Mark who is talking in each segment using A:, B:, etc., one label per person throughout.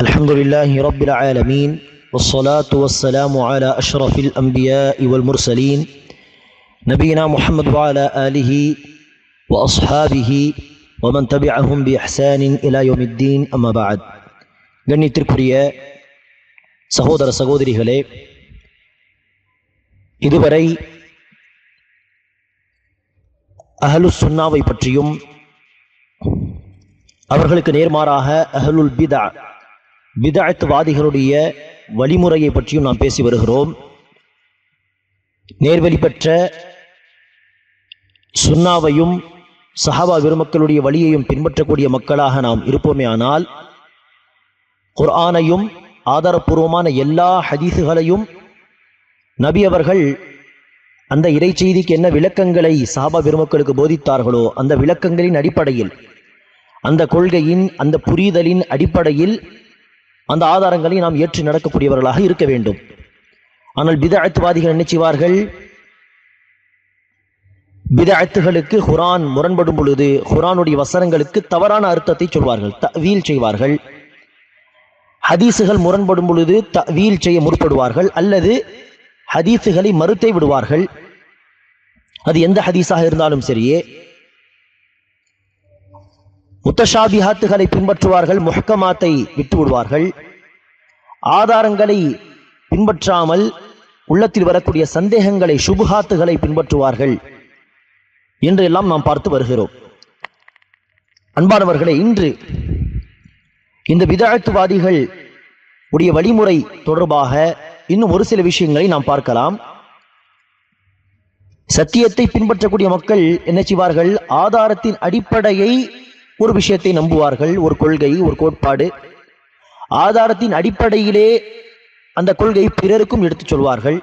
A: الحمد لله رب العالمين والصلاة والسلام على أشرف الأنبياء والمرسلين نبينا محمد وعلى آله وأصحابه ومن تبعهم بإحسان إلى يوم الدين أما بعد கண்ணியத்திற்குரிய சகோதர சகோதரிகளே இதுவரை அஹலு சுன்னாவை பற்றியும் அவர்களுக்கு நேர்மாறாக அஹலுல் பிதா பிதாத்துவாதிகளுடைய வழிமுறையை பற்றியும் நாம் பேசி வருகிறோம். நேர்வழி பெற்ற சுன்னாவையும் சஹாபா பெருமக்களுடைய வழியையும் பின்பற்றக்கூடிய மக்களாக நாம் இருப்போமே ஆனால் குர்ஆனையும் ஆதாரபூர்வமான எல்லா ஹதீஸுகளையும் நபி அவர்கள் அந்த இறை செய்திக்கு என்ன விளக்கங்களை சஹாபா பெருமக்களுக்கு போதித்தார்களோ அந்த விளக்கங்களின் அடிப்படையில் அந்த கொள்கையின் அந்த புரிதலின் அடிப்படையில் அந்த ஆதாரங்களை நாம் ஏற்று நடக்கக்கூடியவர்களாக இருக்க வேண்டும். ஆனால் பிதஅத்துவாதிகள் என்ன செய்வார்கள்? பிதஅத்துகளுக்கு ஹுரான் முரண்படும் பொழுது ஹுரானுடைய வசனங்களுக்கு தவறான அர்த்தத்தை சொல்வார்கள். தவீல் செய்வார்கள். ஹதீஸுகள் முரண்படும் பொழுது தவீல் செய்ய முற்படுவார்கள். அல்லது ஹதீஸுகளை மறுத்தே விடுவார்கள். அது எந்த ஹதீஸாக இருந்தாலும் சரியே. முத்தஷாபிஹாத்துகளை பின்பற்றுவார்கள் முஹக்கமாத்தை விட்டு விடுவார்கள் ஆதாரங்களை பின்பற்றாமல் உள்ளத்தில் வரக்கூடிய சந்தேகங்களை சுபுகாத்துகளை பின்பற்றுவார்கள் என்றெல்லாம் நாம் பார்த்து வருகிறோம். அன்பானவர்களே இன்று இந்த விதாழ்த்துவாதிகள் உடைய வழிமுறை தொடர்பாக இன்னும் ஒரு சில விஷயங்களை நாம் பார்க்கலாம். சத்தியத்தை பின்பற்றக்கூடிய மக்கள் என்ன செய்வார்கள்? ஆதாரத்தின் அடிப்படையை ஒரு விஷயத்தை நம்புவார்கள் ஒரு கொள்கை ஒரு கோட்பாடு. ஆதாரத்தின் அடிப்படையிலே அந்த கொள்கை பிறருக்கும் எடுத்துச் சொல்வார்கள்.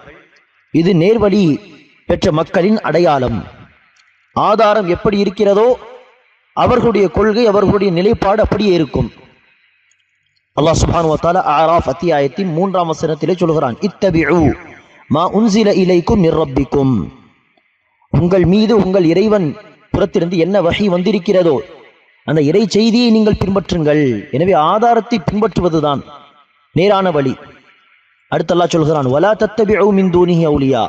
A: இது நேர்வழி பெற்ற மக்களின் அடையாளம். ஆதாரம் எப்படி இருக்கிறதோ அவர்களுடைய கொள்கை அவர்களுடைய நிலைப்பாடு அப்படியே இருக்கும். அல்லாஹ் சுபான் ஆராஃப் அத்தியாயத்தின் மூன்றாம் வசனத்திலே சொல்கிறான் இத்தபிஉ மா உன்சில இலைக்கும் நிரப்பிக்கும் உங்கள் மீது உங்கள் இறைவன் புறத்திலிருந்து என்ன வகை வந்திருக்கிறதோ அந்த இறை செய்தியை நீங்கள் பின்பற்றுங்கள். எனவே ஆதாரத்தை பின்பற்றுவதுதான் நேரான வழி. அடுத்தல்லா சொல்கிறான் வலா தத்தபிஉ மின் அவுலியா.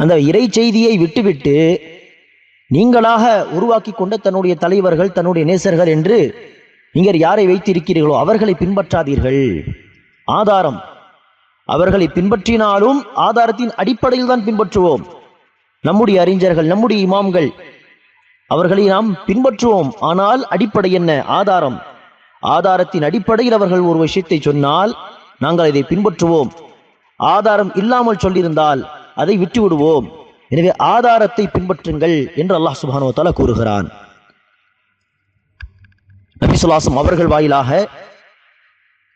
A: அந்த இறை செய்தியை விட்டுவிட்டு நீங்களாக உருவாக்கி கொண்ட தன்னுடைய தலைவர்கள் தன்னுடைய நேசர்கள் என்று நீங்கள் யாரை வைத்திருக்கிறீர்களோ அவர்களை பின்பற்றாதீர்கள். ஆதாரம். அவர்களை பின்பற்றினாலும் ஆதாரத்தின் அடிப்படையில் தான் பின்பற்றுவோம். நம்முடைய அறிஞர்கள் நம்முடைய இமாம்கள் அவர்களை நாம் பின்பற்றுவோம். ஆனால் அடிப்படை என்ன? ஆதாரம். ஆதாரத்தின் அடிப்படையில் அவர்கள் ஒரு விஷயத்தை சொன்னால் நாங்கள் இதை பின்பற்றுவோம். ஆதாரம் இல்லாமல் சொல்லியிருந்தால் அதை விட்டு விடுவோம் எனவே ஆதாரத்தை பின்பற்றுங்கள் என்று அல்லாஹ் சுபானோ தலா கூறுகிறான். நபிசுலாசம் அவர்கள் வாயிலாக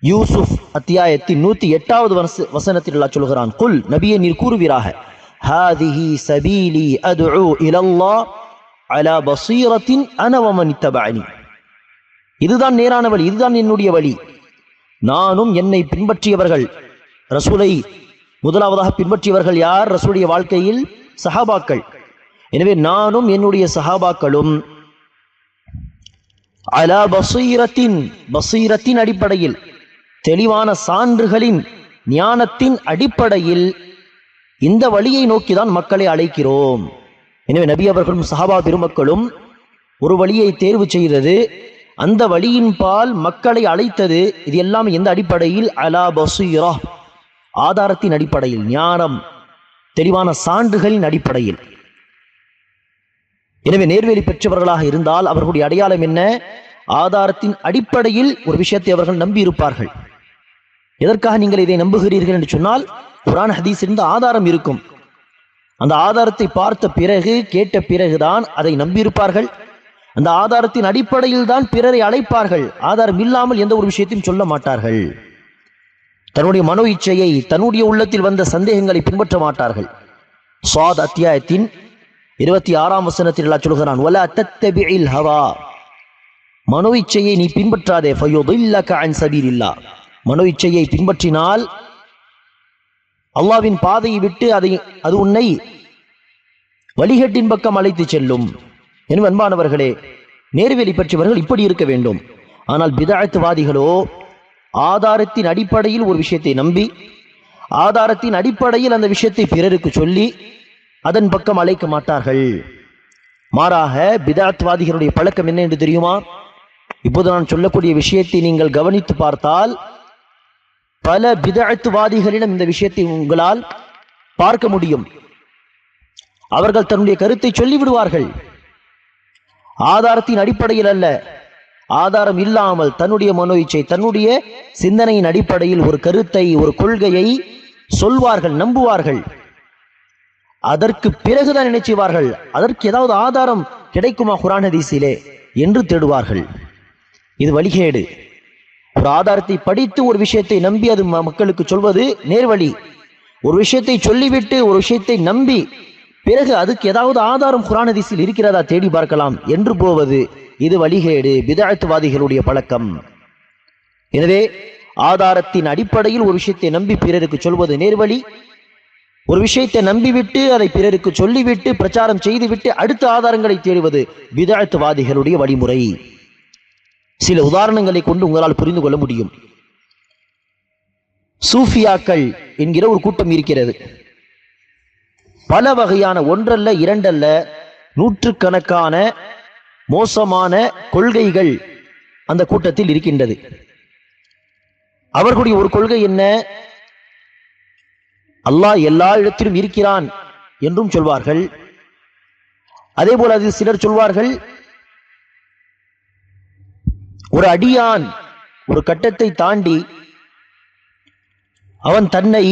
A: யூசுப் அத்தியாயத்தின் நூத்தி எட்டாவது வச வசனத்தில் அல்லா சொல்கிறான். குல் நபியை நீர் கூறுவீராக. ஹாதிஹி சபீலி அது இலல்லா அலா பசீரத்தின் அனவமன் இத்தபஅனி. இதுதான் நேரான வழி இதுதான் என்னுடைய வழி. நானும் என்னை பின்பற்றியவர்கள். ரசூலை முதலாவதாக பின்பற்றியவர்கள் யார்? ரசூலுடைய வாழ்க்கையில் சஹாபாக்கள். எனவே நானும் என்னுடைய சஹாபாக்களும் அலா பசீரத்தின் பசீரத்தின் அடிப்படையில் தெளிவான சான்றுகளின் ஞானத்தின் அடிப்படையில் இந்த வழியை நோக்கிதான் மக்களை அழைக்கிறோம். எனவே நபி அவர்களும் சஹாபா பெருமக்களும் ஒரு வழியை தேர்வு செய்தது அந்த வழியின் பால் மக்களை அழைத்தது. இது எல்லாம் எந்த அடிப்படையில்? அலா பசுரா. ஆதாரத்தின் அடிப்படையில் ஞானம் தெளிவான சான்றுகளின் அடிப்படையில். எனவே நேர்வேலி பெற்றவர்களாக இருந்தால் அவர்களுடைய அடையாளம் என்ன? ஆதாரத்தின் அடிப்படையில் ஒரு விஷயத்தை அவர்கள் நம்பி இருப்பார்கள் எதற்காக நீங்கள் இதை நம்புகிறீர்கள் என்று சொன்னால் குரான் ஹதீஸ் இருந்த ஆதாரம் இருக்கும். அந்த ஆதாரத்தை பார்த்த பிறகு கேட்ட பிறகுதான் அதை நம்பியிருப்பார்கள். அந்த ஆதாரத்தின் அடிப்படையில் தான் பிறரை அழைப்பார்கள். ஆதாரம் இல்லாமல் எந்த ஒரு விஷயத்தையும் சொல்ல மாட்டார்கள். தன்னுடைய மனோ இச்சையை தன்னுடைய உள்ளத்தில் வந்த சந்தேகங்களை பின்பற்ற மாட்டார்கள். சுவாத் அத்தியாயத்தின் இருபத்தி ஆறாம் வசனத்தில் எல்லாம் சொல்கிறான் வலா தத்தபிஇல் ஹவா. மனோ இச்சையை நீ பின்பற்றாதே ஃபயுதில்லக இல்லா மனோ இச்சையை பின்பற்றினால் அல்லாவின் பாதையை விட்டு அதை அது உன்னை வழிகட்டின் பக்கம் அழைத்து செல்லும். என் அன்பானவர்களே நேர்வெளி பெற்றவர்கள் இப்படி இருக்க வேண்டும். ஆனால் பிதாயத்துவாதிகளோ ஆதாரத்தின் அடிப்படையில் ஒரு விஷயத்தை நம்பி ஆதாரத்தின் அடிப்படையில் அந்த விஷயத்தை பிறருக்கு சொல்லி அதன் பக்கம் அழைக்க மாட்டார்கள். மாறாக பிதாத்வாதிகளுடைய பழக்கம் என்ன என்று தெரியுமா? இப்போது நான் சொல்லக்கூடிய விஷயத்தை நீங்கள் கவனித்து பார்த்தால் பல பிதழ்த்துவாதிகளிடம் இந்த விஷயத்தை உங்களால் பார்க்க முடியும். அவர்கள் தன்னுடைய கருத்தை சொல்லிவிடுவார்கள். ஆதாரத்தின் அடிப்படையில் அல்ல. ஆதாரம் இல்லாமல் தன்னுடைய மனோ இச்சை தன்னுடைய சிந்தனையின் அடிப்படையில் ஒரு கருத்தை ஒரு கொள்கையை சொல்வார்கள் நம்புவார்கள். அதற்கு பிறகுதான் நினைச்சுவார்கள் அதற்கு ஏதாவது ஆதாரம் கிடைக்குமா குரான் ஹதீஸிலே? என்று தேடுவார்கள். இது வழிகேடு. ஒரு ஆதாரத்தை படித்து ஒரு விஷயத்தை நம்பி அது மக்களுக்கு சொல்வது நேர்வழி. ஒரு விஷயத்தை சொல்லிவிட்டு ஒரு விஷயத்தை நம்பி பிறகு அதுக்கு ஏதாவது ஆதாரம் குரானதிசில் இருக்கிறதா தேடி பார்க்கலாம் என்று போவது இது வழிகேடு பிதாயத்துவாதிகளுடைய பழக்கம். எனவே ஆதாரத்தின் அடிப்படையில் ஒரு விஷயத்தை நம்பி பிறருக்கு சொல்வது நேர்வழி. ஒரு விஷயத்தை நம்பிவிட்டு அதை பிறருக்கு சொல்லிவிட்டு பிரச்சாரம் செய்துவிட்டு அடுத்த ஆதாரங்களை தேடுவது விதாழ்த்துவாதிகளுடைய வழிமுறை. சில உதாரணங்களை கொண்டு உங்களால் புரிந்து கொள்ள முடியும். சூஃபியாக்கள் என்கிற ஒரு கூட்டம் இருக்கிறது. பல வகையான ஒன்றல்ல இரண்டல்ல நூற்றுக்கணக்கான மோசமான கொள்கைகள் அந்த கூட்டத்தில் இருக்கின்றது. அவர்களுடைய ஒரு கொள்கை என்ன? அல்லாஹ் எல்லா இடத்திலும் இருக்கிறான் என்றும் சொல்வார்கள். அதே போல அது சிலர் சொல்வார்கள் ஒரு அடியான் ஒரு கட்டத்தை தாண்டி அவன் தன்னை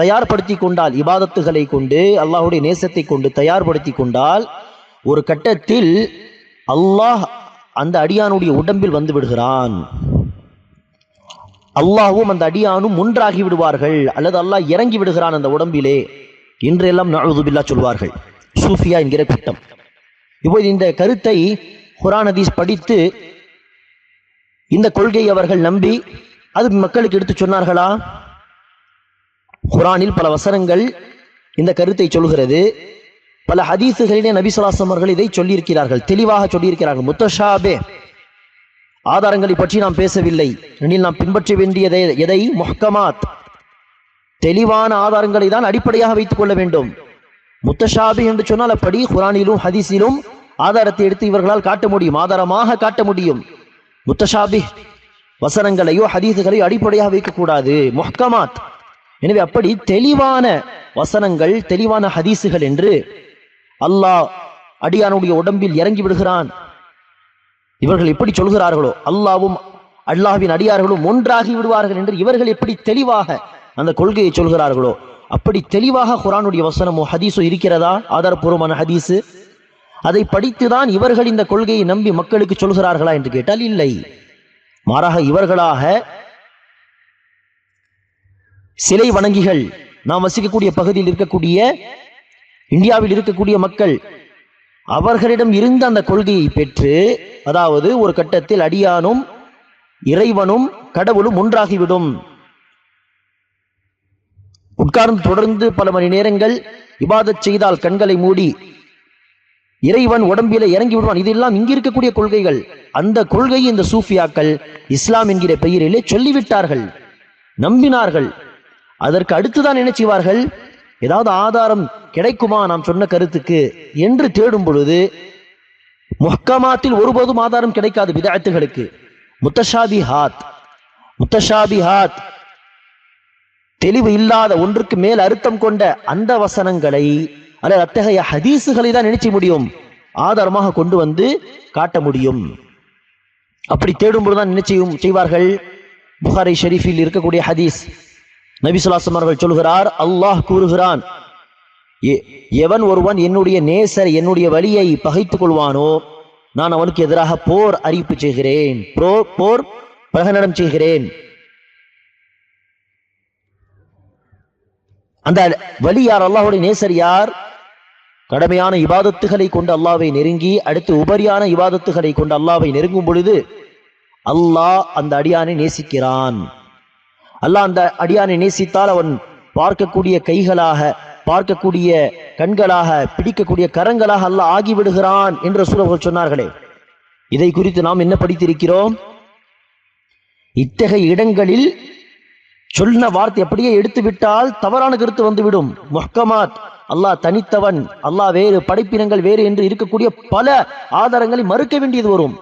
A: தயார்படுத்தி கொண்டால் இபாதத்துகளை கொண்டு அல்லாஹ்வுடைய நேசத்தை கொண்டு தயார்படுத்தி கொண்டால் ஒரு கட்டத்தில் அல்லாஹ் அந்த அடியானுடைய உடம்பில் வந்து விடுகிறான். அல்லாஹும் அந்த அடியானும் ஒன்றாகி விடுவார்கள் அல்லது அல்லாஹ் இறங்கி விடுகிறான் அந்த உடம்பிலே இன்றெல்லாம் நழுதுபில்லா சொல்வார்கள். சூஃபியா என்கிற கூட்டம் இப்போது இந்த கருத்தை குரான் ஹதீஸ் படித்து இந்த கொள்கையை அவர்கள் நம்பி அது மக்களுக்கு எடுத்து சொன்னார்களா? குரானில் பல வசனங்கள் இந்த கருத்தை சொல்கிறது பல ஹதீசுகளிலே நபிசுலாசம் அவர்கள் இதை சொல்லியிருக்கிறார்கள். தெளிவாக சொல்லியிருக்கிறார்கள். முத்தஷாபே. ஆதாரங்களை பற்றி நாம் பேசவில்லை. எனில் நாம் பின்பற்ற வேண்டியதை எதை? முஹ்கமாத். தெளிவான ஆதாரங்களை தான் அடிப்படையாக வைத்துக் கொள்ள வேண்டும். முத்தஷாபி என்று சொன்னால் அப்படி குரானிலும் ஹதீஸிலும் ஆதாரத்தை எடுத்து இவர்களால் காட்ட முடியும். ஆதாரமாக காட்ட முடியும். முத்தஷாபி வசனங்களையோ ஹதீஸுகளையோ அடிப்படையாக வைக்கக்கூடாது. முஹ்கமாத். எனவே அப்படி தெளிவான வசனங்கள் தெளிவான ஹதீஸுகள் என்று அல்லாஹ் அடியானுடைய உடம்பில் இறங்கி விடுகிறான். இவர்கள் எப்படி சொல்கிறார்களோ அல்லாவும் அல்லாஹ்வின் அடியார்களும் ஒன்றாகி விடுவார்கள் என்று இவர்கள் எப்படி தெளிவாக அந்த கொள்கையை சொல்கிறார்களோ அப்படி தெளிவாக குரானுடைய வசனமோ ஹதீஸோ இருக்கிறதா? ஆதாரபூர்வமான ஹதீஸு. அதை படித்துதான் இவர்கள் இந்த கொள்கையை நம்பி மக்களுக்கு சொல்கிறார்களா என்று கேட்டால் இல்லை. மாறாக இவர்களாக சிலை வணங்கிகள் நாம் வசிக்கக்கூடிய பகுதியில் இருக்கக்கூடிய இந்தியாவில் இருக்கக்கூடிய மக்கள் அவர்களிடம் இருந்த அந்த கொள்கையை பெற்று அதாவது ஒரு கட்டத்தில் அடியானும் இறைவனும் கடவுளும் ஒன்றாகிவிடும். உட்கார்ந்து தொடர்ந்து பல மணி நேரங்கள் இபாதச் செய்தால் கண்களை மூடி இறைவன் உடம்பில இறங்கி விடுவான். இதெல்லாம் இங்க இருக்கக்கூடிய கொள்கைகள். அந்த கொள்கையை இந்த சூஃபியாக்கள் இஸ்லாம் என்கிற பெயரிலே சொல்லிவிட்டார்கள். நம்பினார்கள். அதற்கு அடுத்துதான் என்ன செய்வார்கள்? ஏதாவது ஆதாரம் கிடைக்குமா நாம் சொன்ன கருத்துக்கு? என்று தேடும் பொழுது முஹ்கமாத்தில் ஒருபோதும் ஆதாரம் கிடைக்காது விதாயத்துகளுக்கு. முத்தஷாபி ஹாத் முத்தஷாபி ஹாத் தெளிவு இல்லாத ஒன்றுக்கு மேல் அர்த்தம் கொண்ட அந்த வசனங்களை அல்லது அத்தகைய ஹதீஸுகளை தான் நினைச்ச முடியும். ஆதாரமாக கொண்டு வந்து காட்ட முடியும். அப்படி தேடும்போது தான் நினைச்சையும் செய்வார்கள்? புகாரை ஷெரீஃபில் இருக்கக்கூடிய ஹதீஸ். நபிசுலாசம் அவர்கள் சொல்கிறார் அல்லாஹ் கூறுகிறான் எ- எவன் ஒருவன் என்னுடைய நேசர் என்னுடைய வழியை பகைத்துக் கொள்வானோ நான் அவனுக்கு எதிராக போர் அறிவிப்பு செய்கிறேன். போர் போர் பிரகடனம் செய்கிறேன். அந்த வழி யார்? அல்லாஹுடைய நேசர் யார்? கடமையான இபாதத்துகளை கொண்டு அல்லாவை நெருங்கி அடுத்து உபரியான இபாதத்துகளை கொண்டு அல்லாவை நெருங்கும் பொழுது அல்லாஹ் அந்த அடியானை நேசிக்கிறான். அல்லாஹ் அந்த அடியானை நேசித்தால் அவன் பார்க்கக்கூடிய கைகளாக பார்க்கக்கூடிய கண்களாக பிடிக்கக்கூடிய கரங்களாக அல்லாஹ் ஆகிவிடுகிறான் என்று சூழல் சொன்னார்களே. இதை குறித்து நாம் என்ன படித்திருக்கிறோம்? இத்தகைய இடங்களில் சொன்ன வார்த்தை அப்படியே எடுத்துவிட்டால் தவறான கருத்து வந்துவிடும். முஹ்கமாத் அல்லாஹ் தனித்தவன். அல்லாஹ் வேறு படைப்பினங்கள் வேறு என்று இருக்கக்கூடிய பல ஆதாரங்களை மறுக்க வேண்டியது வரும்.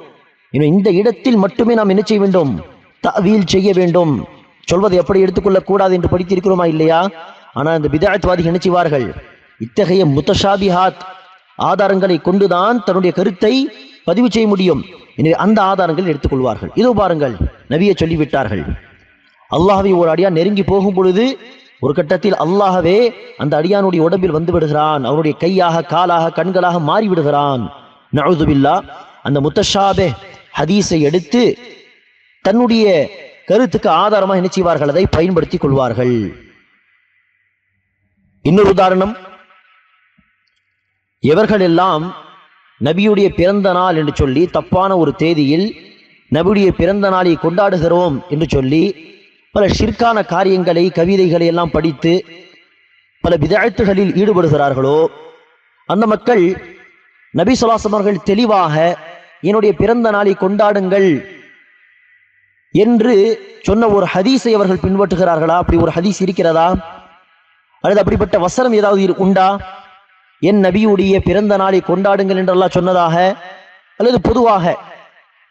A: இன்னும் இந்த இடத்தில் மட்டுமே நாம் என்ன செய்ய வேண்டும்? தவீல் செய்ய வேண்டும். சொல்வதை எப்படி எடுத்துக்கொள்ளக் கூடாது என்று படித்திருக்கிறோமா இல்லையா? ஆனால் இந்த பிதாயத்வாதிகள் என்ன செய்வார்கள்? இத்தகைய முத்தஷாபிஹாத் ஆதாரங்களை கொண்டுதான் தன்னுடைய கருத்தை பதிவு செய்ய முடியும். எனவே அந்த ஆதாரங்கள் எடுத்துக்கொள்வார்கள். இதோ பாருங்கள் நவியை சொல்லிவிட்டார்கள். அல்லாஹாவை ஒரு அடியாக நெருங்கி போகும் பொழுது ஒரு கட்டத்தில் அல்லாஹவே அந்த அடியானுடைய உடம்பில் வந்து விடுகிறான். அவனுடைய கையாக காலாக கண்களாக மாறி விடுகிறான். நழுதுபில்லா அந்த முத்தஷாபே ஹதீஸை எடுத்து தன்னுடைய கருத்துக்கு ஆதாரமாக என்ன செய்வார்கள்? அதை பயன்படுத்தி கொள்வார்கள். இன்னொரு உதாரணம். எவர்களெல்லாம் நபியுடைய பிறந்த நாள் என்று சொல்லி தப்பான ஒரு தேதியில் நபியுடைய பிறந்த நாளை கொண்டாடுகிறோம் என்று சொல்லி பல ஷிற்கான காரியங்களை கவிதைகளை எல்லாம் படித்து பல விதாழ்த்துகளில் ஈடுபடுகிறார்களோ? அந்த மக்கள் நபி சுலாசமர்கள் தெளிவாக என்னுடைய பிறந்த நாளை கொண்டாடுங்கள் என்று சொன்ன ஒரு ஹதீஸை அவர்கள் பின்பற்றுகிறார்களா? அப்படி ஒரு ஹதீஸ் இருக்கிறதா? அல்லது அப்படிப்பட்ட வசனம் ஏதாவது உண்டா? என் நபியுடைய பிறந்த நாளை கொண்டாடுங்கள் என்றெல்லாம் சொன்னதாக? அல்லது பொதுவாக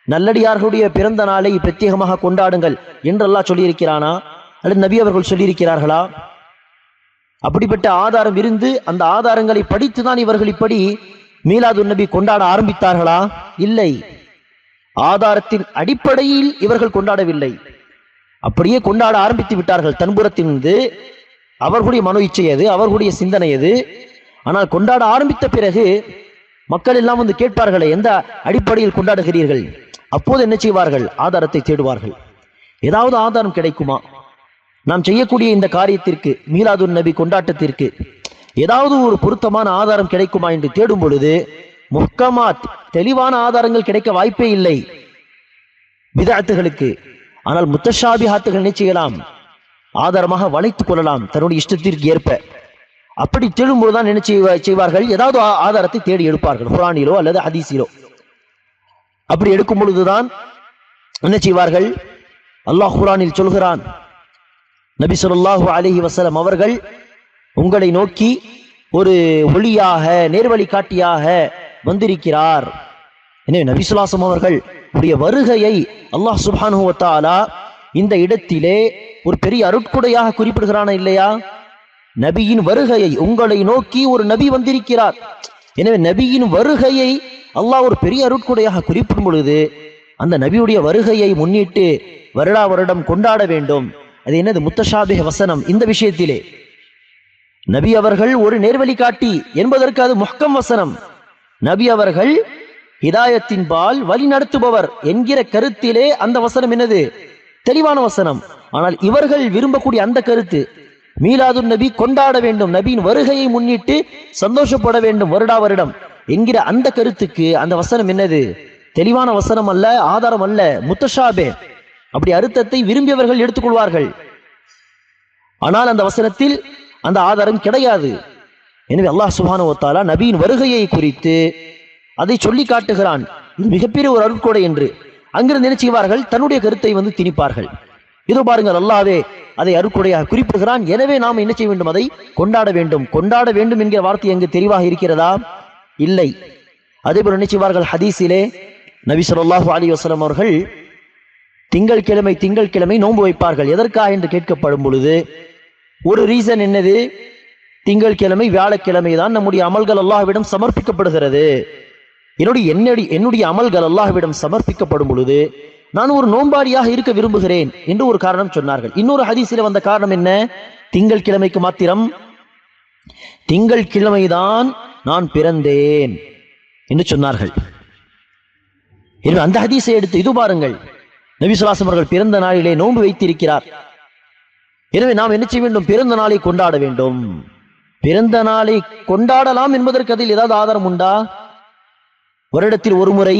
A: நல்லடியார்களுடைய பிறந்த நாளை பிரத்யேகமாக கொண்டாடுங்கள் என்றெல்லாம் சொல்லியிருக்கிறானா? அல்லது நபி அவர்கள் சொல்லியிருக்கிறார்களா? அப்படிப்பட்ட ஆதாரம் இருந்து அந்த ஆதாரங்களை படித்துதான் இவர்கள் இப்படி மீலாது நபி கொண்டாட ஆரம்பித்தார்களா? இல்லை. ஆதாரத்தின் அடிப்படையில் இவர்கள் கொண்டாடவில்லை. அப்படியே கொண்டாட ஆரம்பித்து விட்டார்கள். தன்புறத்திலிருந்து அவர்களுடைய மனோ இச்சை அது அவர்களுடைய சிந்தனை அது ஆனால் கொண்டாட ஆரம்பித்த பிறகு மக்கள் எல்லாம் வந்து கேட்பார்களே எந்த அடிப்படையில் கொண்டாடுகிறீர்கள்? அப்போது என்ன செய்வார்கள்? ஆதாரத்தை தேடுவார்கள். ஏதாவது ஆதாரம் கிடைக்குமா? நாம் செய்யக்கூடிய இந்த காரியத்திற்கு மீலாதுன் நபி கொண்டாட்டத்திற்கு ஏதாவது ஒரு பொருத்தமான ஆதாரம் கிடைக்குமா என்று தேடும் பொழுது முஹ்கமாத் தெளிவான ஆதாரங்கள் கிடைக்க வாய்ப்பே இல்லை. விதாத்துகளுக்கு ஆனால் முத்தஷாபி ஹாத்துகள் என்ன செய்யலாம்? ஆதாரமாக வளைத்துக் கொள்ளலாம் தன்னுடைய இஷ்டத்திற்கு ஏற்ப. அப்படி தேடும்போதுதான் என்ன செய்வார்கள். ஏதாவது ஆ- ஆதாரத்தை தேடி எடுப்பார்கள். குரானிலோ அல்லது ஹதீஸிலோ. அப்படி எடுக்கும் பொழுதுதான் என்ன செய்வார்கள்? அல்லாஹ் குரானில் சொல்கிறான் நபி சொல்லாஹு அலைஹி வசலம் அவர்கள் உங்களை நோக்கி ஒரு ஒளியாக நேர்வழி காட்டியாக வந்திருக்கிறார். எனவே நபிசுலாசம் அவர்கள் உடைய வருகையை அல்லாஹ் சுபானுவத்தாலா இந்த இடத்திலே ஒரு பெரிய அருட்கொடையாக குறிப்பிடுகிறானா இல்லையா? நபியின் வருகையை உங்களை நோக்கி ஒரு நபி வந்திருக்கிறார். எனவே நபியின் வருகையை அல்லாஹ் ஒரு பெரிய அருட்கொடையாக குறிப்பிடும் பொழுது அந்த நபியுடைய வருகையை முன்னிட்டு வருடா வருடம் கொண்டாட வேண்டும். அது என்னது? முத்தஷாபிக வசனம். இந்த விஷயத்திலே நபி அவர்கள் ஒரு நேர்வழி காட்டி என்பதற்கு அது முஹ்கம் வசனம். நபி அவர்கள் ஹிதாயத்தின் பால் வழி நடத்துபவர் என்கிற கருத்திலே அந்த வசனம் என்னது? தெளிவான வசனம். ஆனால் இவர்கள் விரும்பக்கூடிய அந்த கருத்து மீலாது நபி கொண்டாட வேண்டும். நபியின் வருகையை முன்னிட்டு சந்தோஷப்பட வேண்டும் வருடா வருடம். என்கிற அந்த கருத்துக்கு அந்த வசனம் என்னது? தெளிவான வசனம் அல்ல ஆதாரம் அல்ல. முத்தஷாபே. அப்படி அர்த்தத்தை விரும்பியவர்கள் எடுத்துக்கொள்வார்கள். ஆனால் அந்த வசனத்தில் அந்த ஆதாரம் கிடையாது. எனவே அல்லாஹ் சுபானுவத்தாலா நபியின் வருகையை குறித்து அதை சொல்லி காட்டுகிறான். இது மிகப்பெரிய ஒரு அருட்கொடை என்று. அங்கிருந்து நினைச்சுவார்கள் தன்னுடைய கருத்தை வந்து திணிப்பார்கள். இதோ பாருங்கள் அல்லாவே அதை அருக்குடையாக குறிப்பிடுகிறான். எனவே நாம் என்ன செய்ய வேண்டும்? அதை கொண்டாட வேண்டும். கொண்டாட வேண்டும் என்கிற வார்த்தை எங்கு தெளிவாக இருக்கிறதா? இல்லை. அதேபோல் என்ன செய்வார்கள்? ஹதீஸிலே நபி ஸல்லல்லாஹு அலைஹி அவர்கள் திங்கள்கிழமை திங்கள்கிழமை நோன்பு வைப்பார்கள். எதற்காக என்று கேட்கப்படும் பொழுது ஒரு ரீசன் என்னது? திங்கள்கிழமை வியாழக்கிழமை தான் நம்முடைய அமல்கள் அல்லாஹ்விடம் சமர்ப்பிக்கப்படுகிறது. என்னுடைய என்னுடைய என்னுடைய அமல்கள் அல்லாஹ்விடம் சமர்ப்பிக்கப்படும் பொழுது நான் ஒரு நோன்பாடியாக இருக்க விரும்புகிறேன் என்று ஒரு காரணம் சொன்னார்கள். இன்னொரு ஹதீஸில் வந்த காரணம் என்ன? திங்கள்கிழமைக்கு மாத்திரம் திங்கள் கிழமைதான் நான் பிறந்தேன் என்று சொன்னார்கள். எனவே அந்த ஹதீஸை எடுத்து இது பாருங்கள். நபிசுலாசம் அவர்கள் பிறந்த நாளிலே நோன்பு வைத்திருக்கிறார். எனவே நாம் என்ன செய்ய வேண்டும்? பிறந்த நாளை கொண்டாட வேண்டும். பிறந்த நாளை கொண்டாடலாம் என்பதற்கு அதில் ஏதாவது ஆதாரம் உண்டா? வருடத்தில் ஒரு முறை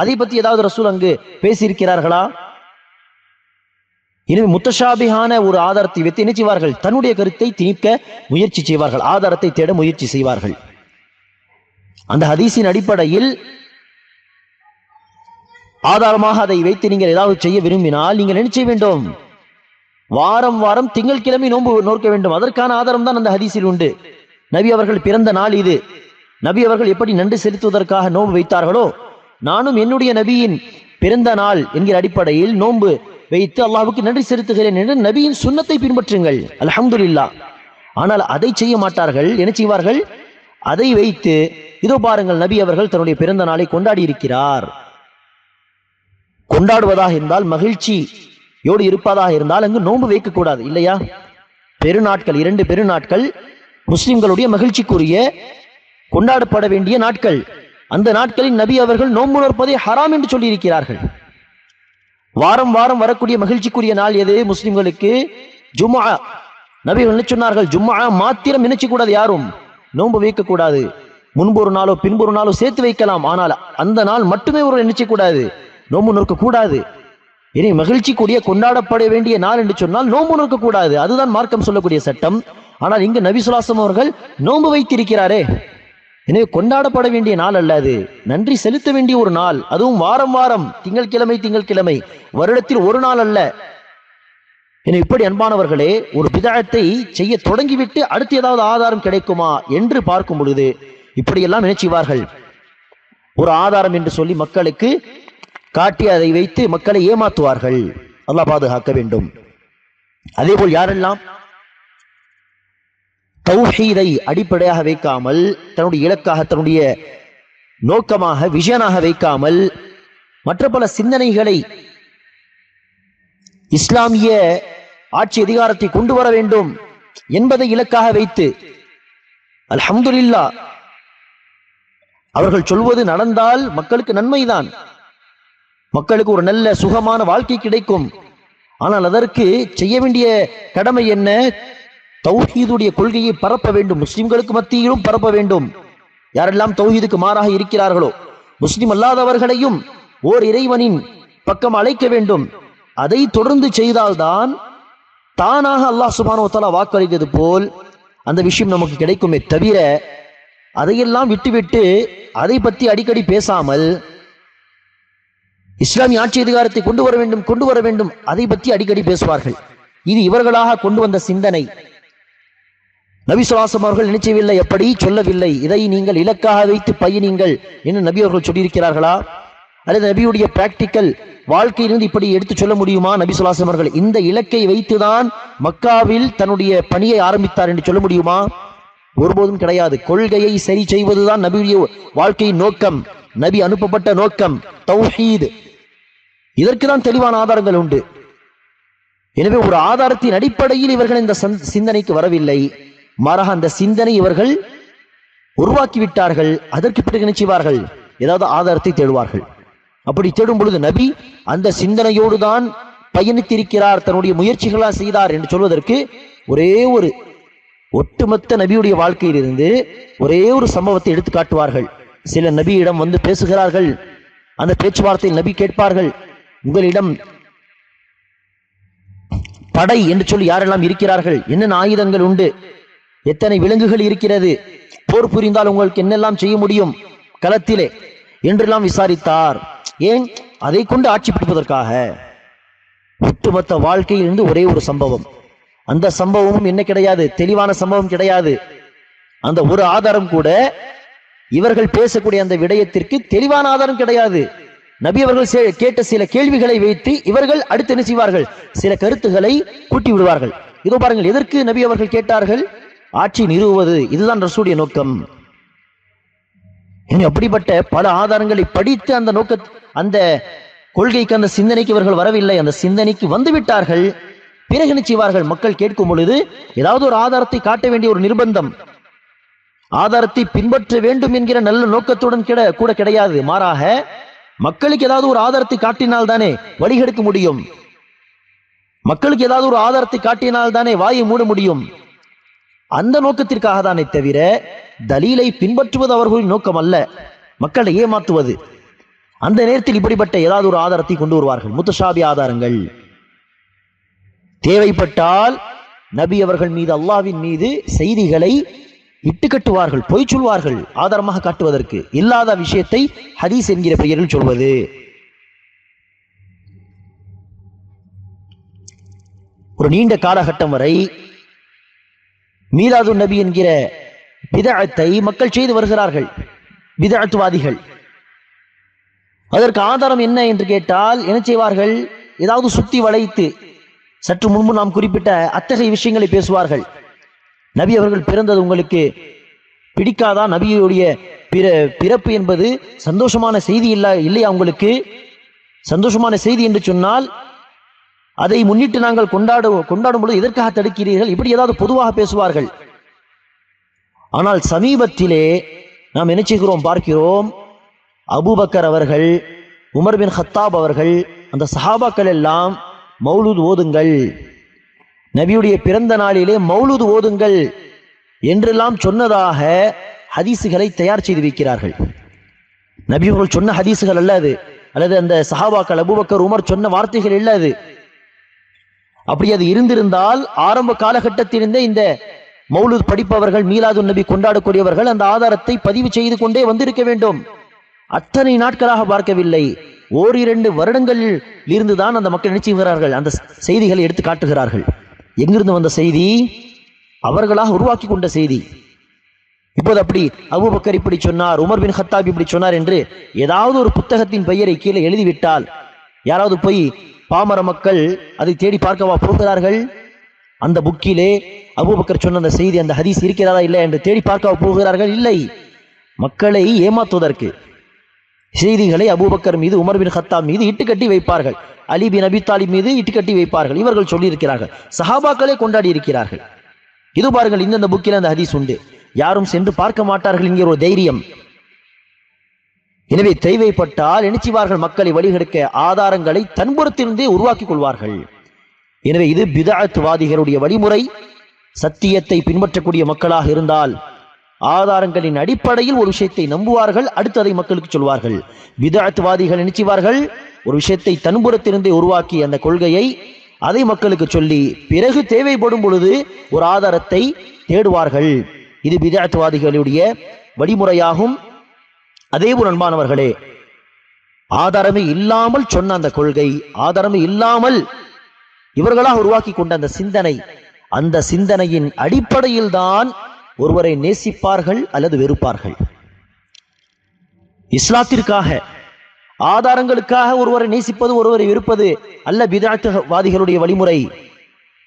A: அதை பற்றி ஏதாவது ரசூல் அங்கு பேசியிருக்கிறார்களா? எனவே முத்தஷாபிகான ஒரு ஆதாரத்தை வைத்து என்ன செய்வார்கள்? தன்னுடைய கருத்தை திணிக்க முயற்சி செய்வார்கள். ஆதாரத்தை தேட முயற்சி செய்வார்கள். அந்த ஹதீஸின் அடிப்படையில் ஆதாரமாக அதை வைத்து நீங்கள் ஏதாவது செய்ய விரும்பினால் நீங்கள் என்ன செய்ய வேண்டும்? வாரம் வாரம் திங்கட்கிழமை நோன்பு நோக்க வேண்டும். அதற்கான ஆதாரம் தான் அந்த ஹதீஸில் உண்டு. நபி அவர்கள் பிறந்த நாள் இது. நபி அவர்கள் எப்படி நன்றி செலுத்துவதற்காக நோன்பு வைத்தார்களோ நானும் என்னுடைய நபியின் பிறந்த நாள் என்கிற அடிப்படையில் நோன்பு வைத்து அல்லாவுக்கு நன்றி செலுத்துகிறேன் என்று நபியின் சுண்ணத்தை பின்பற்றுங்கள். அல்ஹம்துலில்லாஹ். ஆனால் அதை செய்ய மாட்டார்கள். என்ன செய்வார்கள்? அதை வைத்து இதோ பாருங்கள் நபி அவர்கள் தன்னுடைய பிறந்த நாளை கொண்டாடி இருக்கிறார் கொண்டாடுவதாக இருந்தால் மகிழ்ச்சியோடு இருப்பதாக இருந்தால் அங்கு நோன்பு வைக்கக்கூடாது இல்லையா? பெருநாட்கள் இரண்டு பெருநாட்கள் முஸ்லிம்களுடைய மகிழ்ச்சிக்குரிய கொண்டாடப்பட வேண்டிய நாட்கள். அந்த நாட்களில் நபி அவர்கள் நோன்பு நோற்பதை ஹராம் என்று சொல்லியிருக்கிறார்கள். வாரம் வாரம் வரக்கூடிய மகிழ்ச்சிக்குரிய நாள் எது? முஸ்லிம்களுக்கு ஜும்மா. நபிகள் என்ன சொன்னார்கள்? ஜும்மா மாத்திரம் நினைச்சு கூடாது யாரும். நோன்பு வைக்கக்கூடாது. முன்பு ஒரு நாளோ பின்பு ஒரு நாளோ சேர்த்து வைக்கலாம். ஆனால் அந்த நாள் மட்டுமே ஒரு நினைச்சு கூடாது நோன்பு நோக்க கூடாது இனி மகிழ்ச்சிக்குரிய கொண்டாடப்பட வேண்டிய நாள் என்று சொன்னால் நோம்பு நோக்க கூடாது அதுதான் மார்க்கம் சொல்லக்கூடிய சட்டம். ஆனால் இங்கு நபி சுலாசம் அவர்கள் நோன்பு வைத்திருக்கிறாரே. எனவே கொண்டாடப்பட வேண்டிய நாள் அல்ல அது. நன்றி செலுத்த வேண்டிய ஒரு நாள். அதுவும் வாரம் வாரம். திங்கள்கிழமை திங்கள்கிழமை வருடத்தில் ஒரு நாள் அல்ல. என இப்படி அன்பானவர்களே ஒரு பிதாயத்தை செய்ய தொடங்கிவிட்டு அடுத்து ஏதாவது ஆதாரம் கிடைக்குமா என்று பார்க்கும் பொழுது இப்படியெல்லாம் நினைச்சுவார்கள். ஒரு ஆதாரம் என்று சொல்லி மக்களுக்கு காட்டி அதை வைத்து மக்களை ஏமாத்துவார்கள். அல்லாஹ் பாதுகாக்க வேண்டும். அதே போல் யாரெல்லாம் தௌஹீதை அடிப்படையாக வைக்காமல் தன்னுடைய இலக்காக தன்னுடைய நோக்கமாக விஷனாக வைக்காமல் மற்ற பல சிந்தனைகளை இஸ்லாமிய ஆட்சி அதிகாரத்தை கொண்டு வர வேண்டும் என்பதை இலக்காக வைத்து அல்ஹம்துலில்லா அவர்கள் சொல்வது நடந்தால் மக்களுக்கு நன்மைதான். மக்களுக்கு ஒரு நல்ல சுகமான வாழ்க்கை கிடைக்கும். ஆனால் அதற்கு செய்ய வேண்டிய கடமை என்ன? தௌஹீதுடைய கொள்கையை பரப்ப வேண்டும். முஸ்லிம்களுக்கு மத்தியிலும் பரப்ப வேண்டும். யாரெல்லாம் தௌஹீதுக்கு மாறாக இருக்கிறார்களோ முஸ்லிம் அல்லாதவர்களையும் ஓர் இறைவனின் பக்கம் அழைக்க வேண்டும். அதை தொடர்ந்து செய்தால்தான் தானாக அல்லாஹ் சுபானோ வாக்களித்தது போல் அந்த விஷயம் நமக்கு கிடைக்குமே தவிர அதையெல்லாம் விட்டுவிட்டு அதை பற்றி அடிக்கடி பேசாமல் இஸ்லாமிய ஆட்சி அதிகாரத்தை கொண்டு வர வேண்டும் கொண்டு வர வேண்டும் அதை பற்றி அடிக்கடி பேசுவார்கள். இது இவர்களாக கொண்டு வந்த சிந்தனை. நபி அவர்கள் நினைச்சவில்லை எப்படி சொல்லவில்லை. இதை நீங்கள் இலக்காக வைத்து பையனீங்கள் என்று நபி அவர்கள் சொல்லியிருக்கிறார்களா? அல்லது நபியுடைய பிராக்டிக்கல் வாழ்க்கையிலிருந்து இப்படி எடுத்து சொல்ல முடியுமா? நபி சுல்லாசம் அவர்கள் இந்த இலக்கை வைத்துதான் மக்காவில் தன்னுடைய பணியை ஆரம்பித்தார் என்று சொல்ல முடியுமா? ஒருபோதும் கிடையாது. கொள்கையை சரி செய்வதுதான் நபியுடைய வாழ்க்கையின் நோக்கம். நபி அனுப்பப்பட்ட நோக்கம் தௌஹீத். இதற்கு தான் தெளிவான ஆதாரங்கள் உண்டு. எனவே ஒரு ஆதாரத்தின் அடிப்படையில் இவர்கள் இந்த சந்- சிந்தனைக்கு வரவில்லை. மாறாக அந்த சிந்தனை இவர்கள் உருவாக்கி விட்டார்கள் அதற்கு பிறகு நினைச்சுவார்கள் ஏதாவது ஆதாரத்தை தேடுவார்கள். அப்படி தேடும் பொழுது நபி அந்த சிந்தனையோடு தான் பயணித்திருக்கிறார் தன்னுடைய முயற்சிகளா செய்தார் என்று சொல்வதற்கு ஒரே ஒரு ஒட்டுமொத்த நபியுடைய வாழ்க்கையிலிருந்து ஒரே ஒரு சம்பவத்தை எடுத்து காட்டுவார்கள். சில நபியிடம் வந்து பேசுகிறார்கள். அந்த பேச்சுவார்த்தையில் நபி கேட்பார்கள் உங்களிடம் படை என்று சொல்லி யாரெல்லாம் இருக்கிறார்கள்? என்னென்ன ஆயுதங்கள் உண்டு? எத்தனை விலங்குகள் இருக்கிறது? போர் புரிந்தால் உங்களுக்கு என்னெல்லாம் செய்ய முடியும்? களத்திலே. என்றெல்லாம் விசாரித்தார். ஏன்? அதை கொண்டு ஆட்சி பிடிப்பதற்காக ஒட்டுமொத்த வாழ்க்கையிலிருந்து ஒரே ஒரு சம்பவம். அந்த சம்பவமும் என்ன கிடையாது? தெளிவான சம்பவம் கிடையாது. அந்த ஒரு ஆதாரம் கூட இவர்கள் பேசக்கூடிய அந்த விடயத்திற்கு தெளிவான ஆதாரம் கிடையாது. நபி அவர்கள் கேட்ட சில கேள்விகளை வைத்து இவர்கள் அடுத்து என்ன செய்வார்கள்? சில கருத்துக்களை கூட்டி விடுவார்கள். இதோ பாருங்கள் எதற்கு நபி அவர்கள் கேட்டார்கள்? ஆட்சி நிறுவுவது இதுதான் ரசூடைய நோக்கம். இனி அப்படிப்பட்ட பல ஆதாரங்களை படித்து அந்த நோக்க அந்த கொள்கைக்கு அந்த சிந்தனைக்கு இவர்கள் வரவில்லை. அந்த சிந்தனைக்கு வந்துவிட்டார்கள். பிறகு என்ன செய்வார்கள்? மக்கள் கேட்கும் பொழுது ஏதாவது ஒரு ஆதாரத்தை காட்ட வேண்டிய ஒரு நிர்பந்தம். ஆதாரத்தை பின்பற்ற வேண்டும் என்கிற நல்ல நோக்கத்துடன் கிட கூட கிடையாது. மாறாக மக்களுக்கு ஏதாவது ஒரு ஆதாரத்தை காட்டினால் தானே வழிகெடுக்க முடியும். மக்களுக்கு ஏதாவது ஒரு ஆதாரத்தை காட்டினால் தானே வாயை மூட முடியும். அந்த நோக்கத்திற்காக தானே தவிர தலீலை பின்பற்றுவது அவர்களின் நோக்கம் அல்ல மக்களை ஏமாற்றுவது. அந்த நேரத்தில் இப்படிப்பட்ட ஏதாவது ஒரு ஆதாரத்தை கொண்டு வருவார்கள். முத்துசாபி ஆதாரங்கள். தேவைப்பட்டால் நபி அவர்கள் மீது அல்லாவின் மீது செய்திகளை இட்டு கட்டுவார்கள் பொய் சொல்வார்கள் ஆதாரமாக காட்டுவதற்கு. இல்லாத விஷயத்தை ஹதீஸ் என்கிற பெயரில் சொல்வது. ஒரு நீண்ட காலகட்டம் வரை மீலாது நபி என்கிற விதத்தை மக்கள் செய்து வருகிறார்கள் விதத்துவாதிகள் அதற்கு ஆதாரம் என்ன என்று கேட்டால் என்ன செய்வார்கள்? ஏதாவது சுத்தி வளைத்து சற்று முன்பு நாம் குறிப்பிட்ட அத்தகைய விஷயங்களை பேசுவார்கள். நபி அவர்கள் பிறந்தது உங்களுக்கு பிடிக்காதா? நபியுடைய பிற பிறப்பு என்பது சந்தோஷமான செய்தி இல்ல இல்லையா உங்களுக்கு? சந்தோஷமான செய்தி என்று சொன்னால் அதை முன்னிட்டு நாங்கள் கொண்டாடு கொண்டாடும் பொழுது எதற்காக தடுக்கிறீர்கள்? இப்படி ஏதாவது பொதுவாக பேசுவார்கள். ஆனால் சமீபத்திலே நாம் நினைச்சுகிறோம் செய்கிறோம்? பார்க்கிறோம். அபுபக்கர் அவர்கள் உமர் பின் ஹத்தாப் அவர்கள் அந்த சஹாபாக்கள் எல்லாம் மௌலூத் ஓதுங்கள். நபியுடைய பிறந்த நாளிலே மௌலூத் ஓதுங்கள் என்றெல்லாம் சொன்னதாக ஹதீசுகளை தயார் செய்து வைக்கிறார்கள். நபி அவர்கள் சொன்ன ஹதீசுகள் அல்ல அது. அல்லது அந்த சஹாபாக்கள் அபுபக்கர் உமர் சொன்ன வார்த்தைகள் இல்ல அது. அப்படி அது இருந்திருந்தால் ஆரம்ப காலகட்டத்திலிருந்தே இந்த மௌலூத் படிப்பவர்கள் மீலாது நபி கொண்டாடக்கூடியவர்கள் அந்த ஆதாரத்தை பதிவு செய்து கொண்டே வந்திருக்க வேண்டும். அத்தனை நாட்களாக பார்க்கவில்லை. ஓரிரண்டு வருடங்களில் இருந்துதான் அந்த மக்கள் நினைச்சுகிறார்கள் அந்த செய்திகளை எடுத்து காட்டுகிறார்கள். எங்கிருந்து வந்த செய்தி? அவர்களாக உருவாக்கி கொண்ட செய்தி. இப்போது அப்படி அபுபக்கர் இப்படி சொன்னார் உமர் பின் ஹத்தாப் இப்படி சொன்னார் என்று ஏதாவது ஒரு புத்தகத்தின் பெயரை கீழே எழுதிவிட்டால் யாராவது போய் பாமர மக்கள் அதை தேடி பார்க்கவா போகிறார்கள்? அந்த புக்கிலே அபூபக்கர் சொன்ன அந்த செய்தி அந்த ஹதீஸ் இருக்கிறதா இல்லை என்று தேடி பார்க்கவா போகிறார்கள்? இல்லை. மக்களை ஏமாத்துவதற்கு செய்திகளை அபூபக்கர் மீது உமர் பின் ஹத்தாப் மீது இட்டுக்கட்டி வைப்பார்கள். அலி பின் அபி தாலிப் மீது இட்டுக்கட்டி வைப்பார்கள். இவர்கள் சொல்லியிருக்கிறார்கள் சஹாபாக்களே கொண்டாடி இருக்கிறார்கள். இது பாருங்கள் இந்தந்த புக்கில் அந்த ஹதீஸ் உண்டு. யாரும் சென்று பார்க்க மாட்டார்கள் என்கிற ஒரு தைரியம். எனவே தேவைப்பட்டால் நினைச்சுவார்கள் மக்களை வழிகெடுக்க ஆதாரங்களை தன்புறத்திலிருந்தே உருவாக்கிக் கொள்வார்கள். எனவே இது பிதாத்துவாதிகளுடைய வழிமுறை. சத்தியத்தை பின்பற்றக்கூடிய மக்களாக இருந்தால் ஆதாரங்களின் அடிப்படையில் ஒரு விஷயத்தை நம்புவார்கள் அடுத்து அதை மக்களுக்கு சொல்வார்கள். பிதாத்துவாதிகள் நினைச்சுவார்கள் ஒரு விஷயத்தை தன்புறத்திலிருந்தே உருவாக்கி அந்த கொள்கையை அதை மக்களுக்கு சொல்லி பிறகு தேவைப்படும் பொழுது ஒரு ஆதாரத்தை தேடுவார்கள். இது பிதாத்துவாதிகளுடைய வழிமுறையாகும். அதேபோல் அன்பானவர்களே ஆதாரமே இல்லாமல் சொன்ன அந்த கொள்கை ஆதாரமே இல்லாமல் இவர்களாக உருவாக்கி கொண்ட அந்த சிந்தனை அந்த சிந்தனையின் அடிப்படையில் தான் ஒருவரை நேசிப்பார்கள் அல்லது வெறுப்பார்கள். இஸ்லாத்திற்காக ஆதாரங்களுக்காக ஒருவரை நேசிப்பது ஒருவரை வெறுப்பது அல்ல பிதாத்துவாதிகளுடைய வழிமுறை.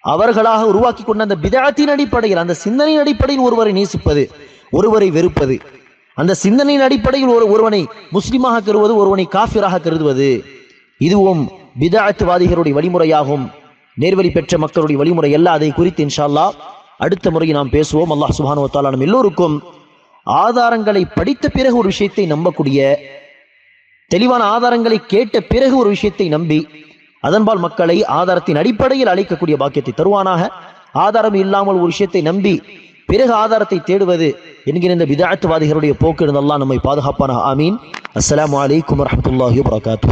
A: அவர்களாக உருவாக்கி கொண்ட அந்த பிதாத்தின் அடிப்படையில் அந்த சிந்தனையின் அடிப்படையில் ஒருவரை நேசிப்பது ஒருவரை வெறுப்பது. அந்த சிந்தனையின் அடிப்படையில் ஒரு ஒருவனை முஸ்லிமாக கருவது ஒருவனை காஃபிராக கருதுவது. இதுவும் விதாயத்துவாதிகளுடைய வழிமுறையாகும். நேர்வழி பெற்ற மக்களுடைய வழிமுறை அல்ல. அதை குறித்து இன்ஷா அல்லாஹ் அடுத்த முறை நாம் பேசுவோம். அல்லாஹ் சுபானுவத்தாலா நம் எல்லோருக்கும் ஆதாரங்களை படித்த பிறகு ஒரு விஷயத்தை நம்பக்கூடிய தெளிவான ஆதாரங்களை கேட்ட பிறகு ஒரு விஷயத்தை நம்பி அதன்பால் மக்களை ஆதாரத்தின் அடிப்படையில் அழைக்கக்கூடிய பாக்கியத்தை தருவானாக. ஆதாரம் இல்லாமல் ஒரு விஷயத்தை நம்பி பிறகு ஆதாரத்தை தேடுவது என்கிற இந்த விதாத்துவாதிகளுடைய போக்கு இருந்தெல்லாம் நம்மை பாதுகாப்பான ஆமீன். அஸ்லாம் வலைக்கம் வரமத்துல்லாஹி வரகாத்து